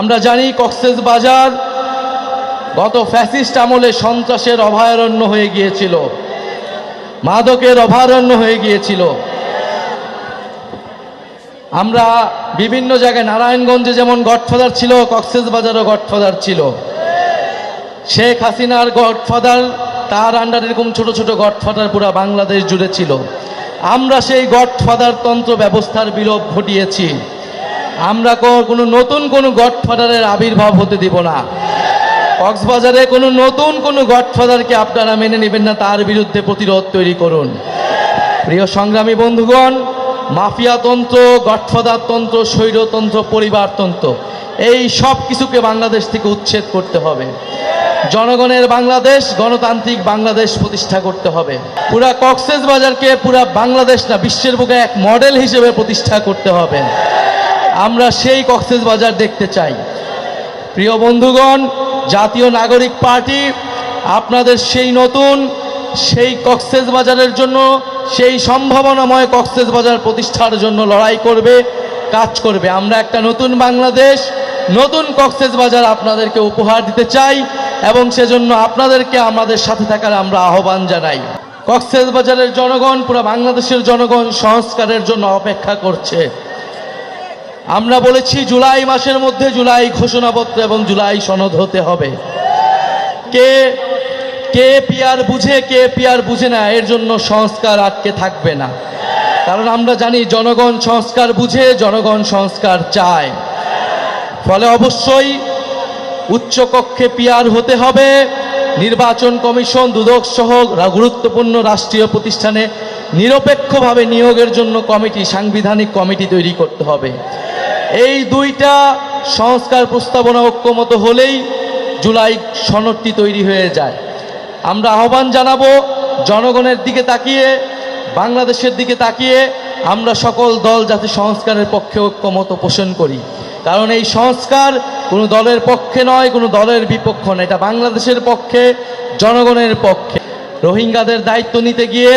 আমরা জানি কক্সেস বাজার গত ফ্যাসিস্ট আমলে সন্ত্রাসের অভয়ারণ্য হয়ে গিয়েছিল, মাদকের অভয়ারণ্য হয়ে গিয়েছিল। আমরা বিভিন্ন জায়গায় নারায়ণগঞ্জে যেমন গডফাদার ছিল, কক্সেস বাজারও গডফাদার ছিল। শেখ হাসিনার গডফাদার, তার আন্ডার এরকম ছোট ছোট গডফাদার পুরো বাংলাদেশ জুড়ে ছিল। আমরা সেই গডফাদার তন্ত্র ব্যবস্থার বিলোপ ঘটিয়েছি। আমরা কোনো নতুন কোনো গডফাদারের আবির্ভাব হতে দিব না। কক্সবাজারে কোনো নতুন কোনো গডফাদারকে আপনারা মেনে নেবেন না, তার বিরুদ্ধে প্রতিরোধ তৈরি করুন। প্রিয় সংগ্রামী বন্ধুগণ, মাফিয়াতন্ত্র, গডফাদারতন্ত্র, স্বৈরতন্ত্র, পরিবারতন্ত্র, এই সব কিছুকে বাংলাদেশ থেকে উচ্ছেদ করতে হবে। জনগণের বাংলাদেশ, গণতান্ত্রিক বাংলাদেশ প্রতিষ্ঠা করতে হবে। পুরা কক্সেস বাজারকে পুরা বাংলাদেশ না, বিশ্বের বুকে এক মডেল হিসেবে প্রতিষ্ঠা করতে হবে। আমরা সেই কক্সেস বাজার দেখতে চাই। প্রিয় বন্ধুগণ, জাতীয় নাগরিক পার্টি আপনাদের সেই নতুন, সেই কক্সেস বাজারের জন্য, সেই সম্ভাবনাময় কক্সেস বাজার প্রতিষ্ঠার জন্য লড়াই করবে, কাজ করবে। আমরা একটা নতুন বাংলাদেশ, নতুন কক্সেস বাজার আপনাদেরকে উপহার দিতে চাই এবং সেজন্য আপনাদেরকে আমাদের সাথে থাকার আমরা আহ্বান জানাই। কক্সেস বাজারের জনগণ, পুরো বাংলাদেশের জনগণ সংস্কারের জন্য অপেক্ষা করছে। আমরা বলেছি জুলাই মাসের মধ্যে জুলাই ঘোষণাপত্র এবং জুলাই সনদ হতে হবে। কে কে পিয়ার বুঝে, কে পিয়ার বুঝে না, এর জন্য সংস্কার আটকে থাকবে না। কারণ আমরা জানি জনগণ সংস্কার বুঝে, জনগণ সংস্কার চায়। ফলে অবশ্যই উচ্চকক্ষে পিয়ার হতে হবে। নির্বাচন কমিশন, দুদক সহ গুরুত্বপূর্ণ রাষ্ট্রীয় প্রতিষ্ঠানে নিরপেক্ষভাবে নিয়োগের জন্য কমিটি, সাংবিধানিক কমিটি তৈরি করতে হবে। এই দুইটা সংস্কার প্রস্তাবনা ঐক্যমত হলেই জুলাই সনদটি তৈরি হয়ে যায়। আমরা আহ্বান জানাব জনগণের দিকে তাকিয়ে, বাংলাদেশের দিকে তাকিয়ে আমরা সকল দল যাতে সংস্কারের পক্ষে ঐক্যমত পোষণ করি। কারণ এই সংস্কার কোনো দলের পক্ষে নয়, কোনো দলের বিপক্ষ নয়। এটা বাংলাদেশের পক্ষে, জনগণের পক্ষে। রোহিঙ্গাদের দায়িত্ব নিতে গিয়ে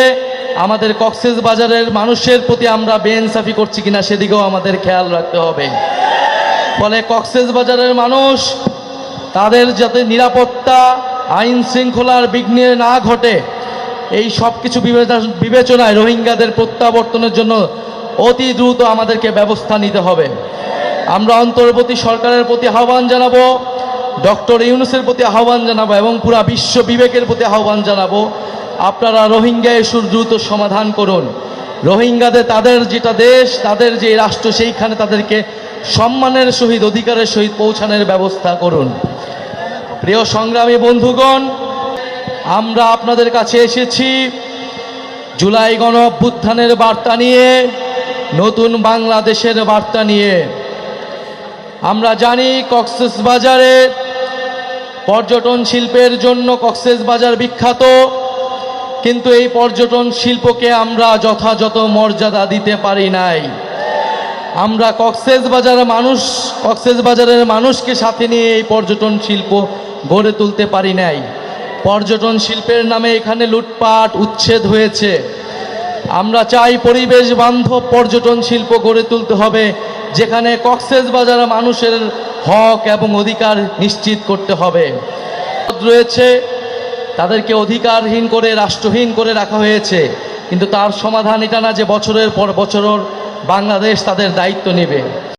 আমাদের কক্সেস বাজারের মানুষের প্রতি আমরা বেইনসাফি করছি কিনা সেদিকেও আমাদের খেয়াল রাখতে হবে। ফলে কক্সেস বাজারের মানুষ তাদের যাতে নিরাপত্তা, আইন শৃঙ্খলার বিঘ্নে না ঘটে, এই সব কিছু বিবেচনায় রোহিঙ্গাদের প্রত্যাবর্তনের জন্য অতি দ্রুত আমাদেরকে ব্যবস্থা নিতে হবে। আমরা অন্তর্বর্তী সরকারের প্রতি আহ্বান জানাব, ডক্টর ইউনুসের প্রতি আহ্বান জানাব এবং পুরা বিশ্ব বিবেকের প্রতি আহ্বান জানাব আপনারা রোহিঙ্গা ইস্যুর দ্রুত সমাধান করুন। রোহিঙ্গাদের, তাদের যেটা দেশ, তাদের যে রাষ্ট্র, সেইখানে তাদেরকে সম্মানের সহিত, অধিকারের সহিত পৌঁছানোর ব্যবস্থা করুন। প্রিয় সংগ্রামী বন্ধুগণ, আমরা আপনাদের কাছে এসেছি জুলাই গণ অভ্যুত্থানের বার্তা নিয়ে, নতুন বাংলাদেশের বার্তা নিয়ে। আমরা জানি কক্সেস বাজারে পর্যটন শিল্পের জন্য কক্সেস বাজার বিখ্যাত। কিন্তু এই পর্যটন শিল্পকে আমরা যথাযথ মর্যাদা দিতে পারি নাই। আমরা কক্সেস বাজারের মানুষ, কক্সেস বাজারের মানুষকে সাথে নিয়ে এই পর্যটন শিল্প গড়ে তুলতে পারি নাই। পর্যটন শিল্পের নামে এখানে লুটপাট, উচ্ছেদ হয়েছে। আমরা চাই পরিবেশ বান্ধব পর্যটন শিল্প গড়ে তুলতে হবে, যেখানে কক্সেস বাজার মানুষের হক এবং অধিকার নিশ্চিত করতে হবে। রয়েছে তাদেরকে অধিকারহীন করে, রাষ্ট্রহীন করে রাখা হয়েছে। কিন্তু তার সমাধান এটা না যে বছরের পর বছর বাংলাদেশ তাদের দায়িত্ব নেবে।